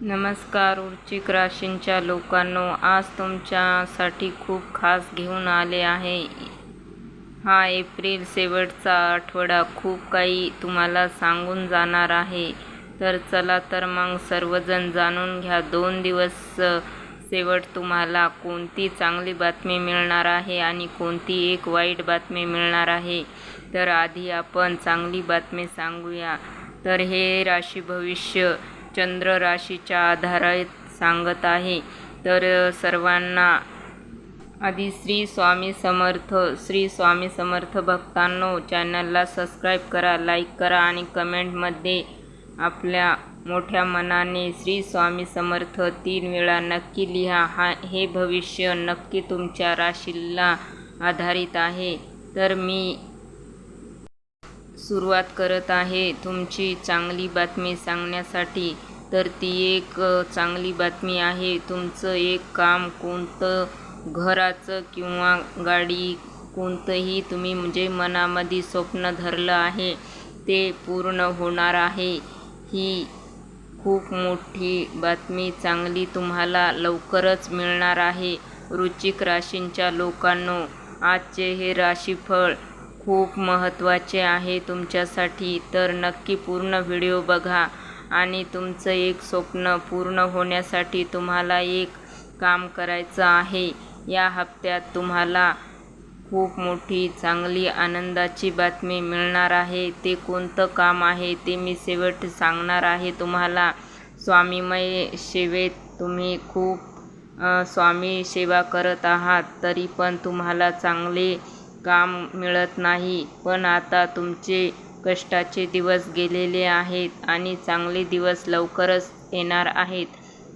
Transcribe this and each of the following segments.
नमस्कार वृश्चिक राशींच्या लोकांनो आज तुमच्यासाठी खूप खास घेऊन आले आहे. हा एप्रिल शेवटचा आठवडा खूप काही तुम्हाला सांगून जाणार आहे. तर चला तर मग सर्वजण जाणून घ्या दोन दिवस शेवट तुम्हाला कोणती चांगली बातमी मिळणार आहे आणि कोणती एक वाईट बातमी मिळणार आहे. तर आधी आपण चांगली बातमी सांगूया. तर हे राशी भविष्य चंद्र राशीच्या आधारे सांगत आहे. तर सर्वांना आधी श्री स्वामी समर्थ श्री स्वामी समर्थ भक्तांनो चॅनलला सबस्क्राईब करा लाईक करा आणि कमेंटमध्ये आपल्या मोठ्या मनाने श्री स्वामी समर्थ तीन वेळा नक्की लिहा. हा हे भविष्य नक्की तुमच्या राशीला आधारित आहे. तर मी सुरुवात करत आहे तुमची चांगली बातमी सांगण्यासाठी. तर ती एक चांगली बातमी आहे. तुमचं एक काम कोणतं घराचं किंवा गाडी कोणतंही तुम्ही म्हणजे मनामध्ये स्वप्न धरलं आहे ते पूर्ण होणार आहे. ही खूप मोठी बातमी चांगली तुम्हाला लवकरच मिळणार आहे. वृश्चिक राशींच्या लोकांनो आजचे हे राशीफळ खूप महत्त्वाचे आहे तुमच्यासाठी तर नक्की पूर्ण व्हिडिओ बघा. आणि तुमचं एक स्वप्न पूर्ण होण्यासाठी तुम्हाला एक काम करायचं आहे. या हप्त्यात तुम्हाला खूप मोठी चांगली आनंदाची बातमी मिळणार आहे. ते कोणतं काम आहे ते मी शेवट सांगणार आहे तुम्हाला. स्वामीमय सेवेत तुम्ही खूप स्वामी सेवा करत आहात तरी पण तुम्हाला चांगले काम मिळत नाही. पण आता तुमचे कष्टाचे दिवस गेलेले आहेत आणि चांगले दिवस लवकरच येणार आहेत.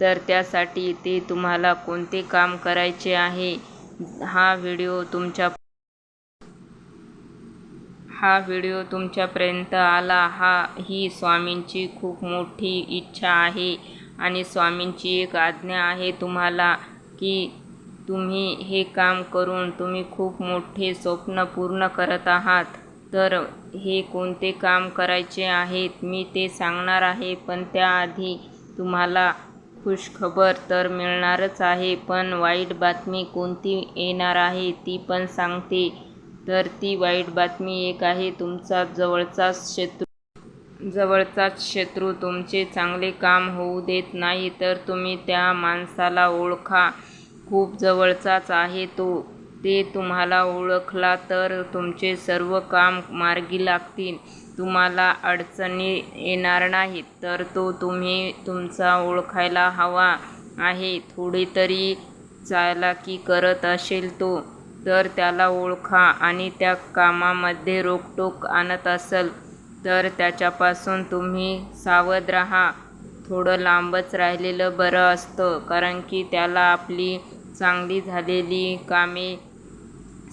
तर त्यासाठी ते तुम्हाला कोणते काम करायचे आहे? हा व्हिडिओ तुमच्या हा व्हिडिओ तुमच्यापर्यंत आला. हा ही स्वामींची खूप मोठी इच्छा आहे. आणि स्वामींची एक आज्ञा आहे तुम्हाला की तुम्ही हे काम करून तुम्ही खूप मोठे स्वप्न पूर्ण करत आहात. तर हे कोणते काम करायचे आहेत मी ते सांगणार आहे पण त्याआधी तुम्हाला खुशखबर तर मिळणारच आहे पण वाईट बातमी कोणती येणार आहे ती पण सांगते. तर ती वाईट बातमी एक आहे तुमचा जवळचाच शत्रू जवळचाच शत्रू तुमचे चांगले काम होऊ देत नाही तर तुम्ही त्या माणसाला ओळखा. खूप जवळचाच आहे तो. ते तुम्हाला ओळखला तर तुमचे सर्व काम मार्गी लागतील. तुम्हाला अडचणी येणार नाहीत तर तो तुम्ही तुमचा ओळखायला हवा आहे. थोडी तरी चालाकी करत असेल तो तर त्याला ओळखा आणि त्या कामामध्ये रोकटोक आणत असेल तर त्याच्यापासून तुम्ही सावध राहा. थोडं लांबच राहिलेलं बरं असतं कारण की त्याला आपली चांगली झालेली कामे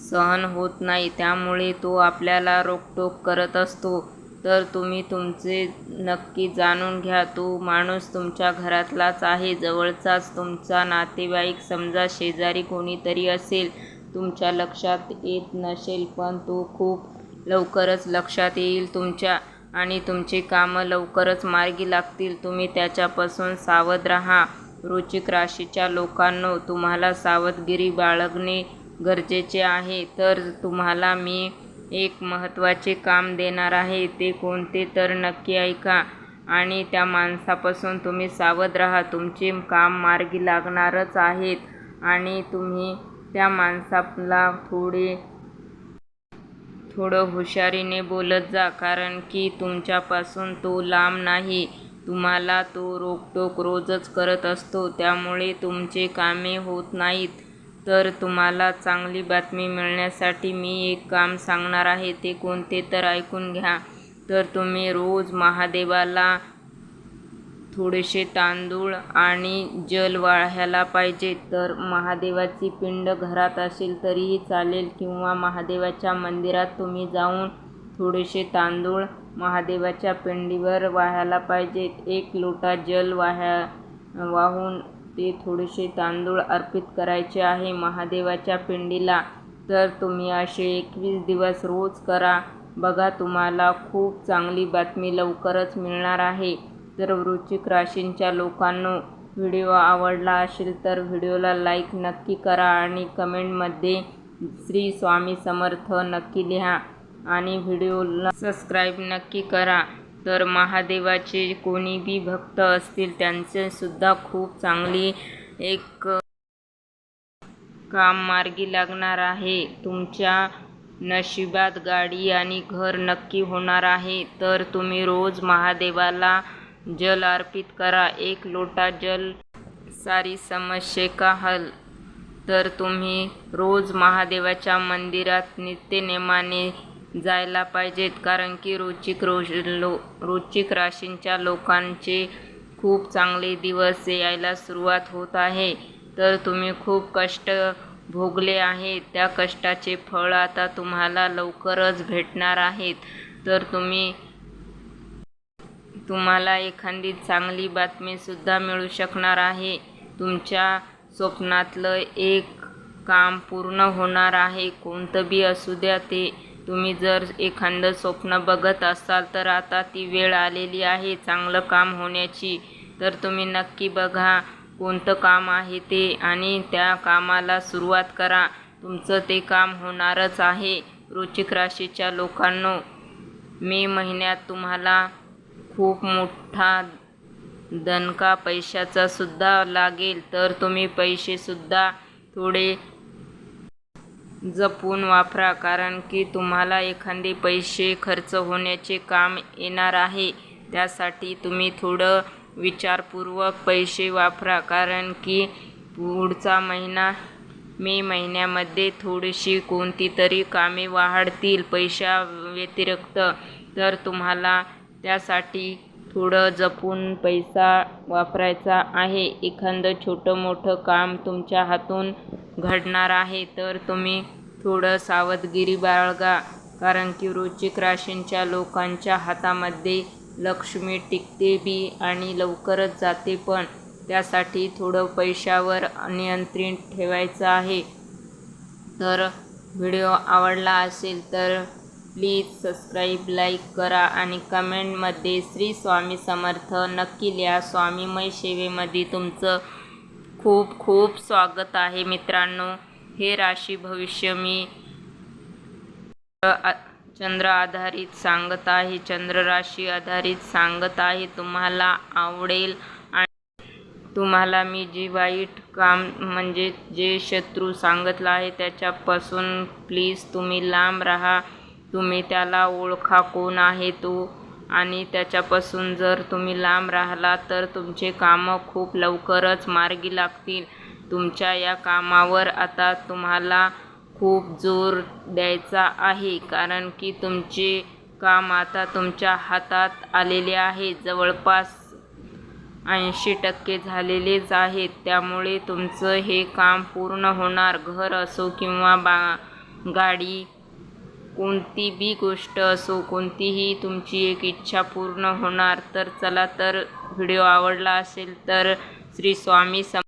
सहन होत नाही त्यामुळे तो आपल्याला रोकटोक करत असतो. तर तुम्ही तुमचे नक्की जाणून घ्या तो माणूस तुमच्या घरातलाच आहे जवळचाच तुमचा नातेवाईक समजा शेजारी कोणीतरी असेल तुमच्या लक्षात येत नसेल पण तो खूप लवकरच लक्षात येईल तुमच्या आणि तुमचे कामं लवकरच मार्गी लागतील तुम्ही त्याच्यापासून सावध राहा. वृचिक राशीच्या लोकांनो तुम्हाला सावधगिरी बाळगणे गरजेचे आहे. तर तुम्हाला मी एक महत्त्वाचे काम देणार आहे ते कोणते तर नक्की ऐका. आणि त्या माणसापासून तुम्ही सावध राहा तुमचे काम मार्गी लागणारच आहेत. आणि तुम्ही त्या माणसाला थोडे थोडं हुशारीने बोलत जा कारण की तुमच्यापासून तो लांब नाही. तुम्हाला तो रोकटोक रोजच करत असतो त्यामुळे तुमचे कामे होत नाहीत. तर तुम्हाला चांगली बातमी मिळण्यासाठी मी एक काम सांगणार आहे ते कोणते तर ऐकून घ्या. तर तुम्ही रोज महादेवाला थोडेसे तांदूळ आणि जल वाळायला पाहिजे. तर महादेवाची पिंड घरात असेल तरीही चालेल किंवा महादेवाच्या मंदिरात तुम्ही जाऊन थोडेसे तांदूळ महादेवाच्या पिंडीवर वाहायला पाहिजेत एक लोटा जल वाह्या वाहून ते थोडेसे तांदूळ अर्पित करायचे आहे महादेवाच्या पिंडीला. तर तुम्ही असे एकवीस दिवस रोज करा. बघा तुम्हाला खूप चांगली बातमी लवकरच मिळणार आहे. तर वृश्चिक राशींच्या लोकांनो व्हिडिओ आवडला असेल तर व्हिडिओला लाईक नक्की करा आणि कमेंटमध्ये श्री स्वामी समर्थ नक्की लिहा. आणि व्हिडिओला सबस्क्राईब नक्की करा. तर महादेवाचे कोणी बी भक्त असतील त्यांचेसुद्धा खूप चांगली एक काम मार्गी लागणार आहे. तुमच्या नशिबात गाडी आणि घर नक्की होणार आहे. तर तुम्ही रोज महादेवाला जल अर्पित करा. एक लोटा जल सारी समस्ये का हल? तर तुम्ही रोज महादेवाच्या मंदिरात नित्यनेमाने जायला पाहिजेत. कारण की रोचिक रोश लो रोचिक राशींच्या लोकांचे खूप चांगले दिवस यायला सुरुवात होत आहे. तर तुम्ही खूप कष्ट भोगले आहेत. त्या कष्टाचे फळ आता तुम्हाला लवकरच भेटणार आहेत. तर तुम्ही तुम्हाला एखादी चांगली बातमीसुद्धा मिळू शकणार आहे. तुमच्या स्वप्नातलं एक काम पूर्ण होणार आहे. कोणतं बी असू द्या ते तुम्ही जर एखादं स्वप्न बघत असाल तर आता ती वेळ आलेली आहे चांगलं काम होण्याची. तर तुम्ही नक्की बघा कोणतं काम आहे ते आणि त्या कामाला सुरुवात करा. तुमचं ते काम होणारच आहे. वृश्चिक राशीच्या लोकांनो मे महिन्यात तुम्हाला खूप मोठा दणका पैशाचा सुद्धा लागेल. तर तुम्ही पैसेसुद्धा थोडे जपून वापरा कारण की तुम्हाला एखादे पैसे खर्च होण्याचे काम येणार आहे. त्यासाठी तुम्ही थोडं विचारपूर्वक पैसे वापरा कारण की पुढचा महिना मे महिन्यामध्ये थोडीशी कोणती तरी कामे वाढतील पैशा व्यतिरिक्त. तर तुम्हाला त्यासाठी थोडं जपून पैसा वापरायचा आहे. एखादं छोटं मोठं काम तुमच्या हातून घडणार आहे तर तुम्ही थोडं सावधगिरी बाळगा कारण की वृश्चिक राशींच्या लोकांच्या हातामध्ये लक्ष्मी टिकते बी आणि लवकरच जाते पण त्यासाठी थोडं पैशावर नियंत्रण ठेवायचं आहे. तर व्हिडिओ आवडला असेल तर प्लीज सबस्क्राईब लाईक करा आणि कमेंटमध्ये श्री स्वामी समर्थ नक्की लिहा. स्वामीमय सेवेमध्ये तुमचं खूप खूप स्वागत आहे मित्रांनो. हे राशी भविष्य मी चंद्र आधारित सांगत आहे. चंद्र राशी आधारित सांगत आहे. तुम्हाला आवडेल आणि तुम्हाला मी जे वाईट काम म्हणजे जे शत्रू सांगितलं आहे त्याच्यापासून प्लीज तुम्ही लांब राहा. तुम्ही त्याला ओळखा कोण आहे तो. आणि त्याच्यापासून जर तुम्ही लांब राहिला तर तुमचे कामं खूप लवकरच मार्गी लागतील. तुमच्या या कामावर आता तुम्हाला खूप जोर द्यायचा आहे कारण की तुमचे काम आता तुमच्या हातात आलेले आहे. जवळपास ऐंशी टक्के झालेलेच आहेत. त्यामुळे तुमचं हे काम पूर्ण होणार. घर असो किंवा बा गाडी कोणती बी गोष्ट असो कोणतीही तुमची एक इच्छा पूर्ण होणार तर चला तर व्हिडिओ आवडला असेल तर श्री स्वामी सम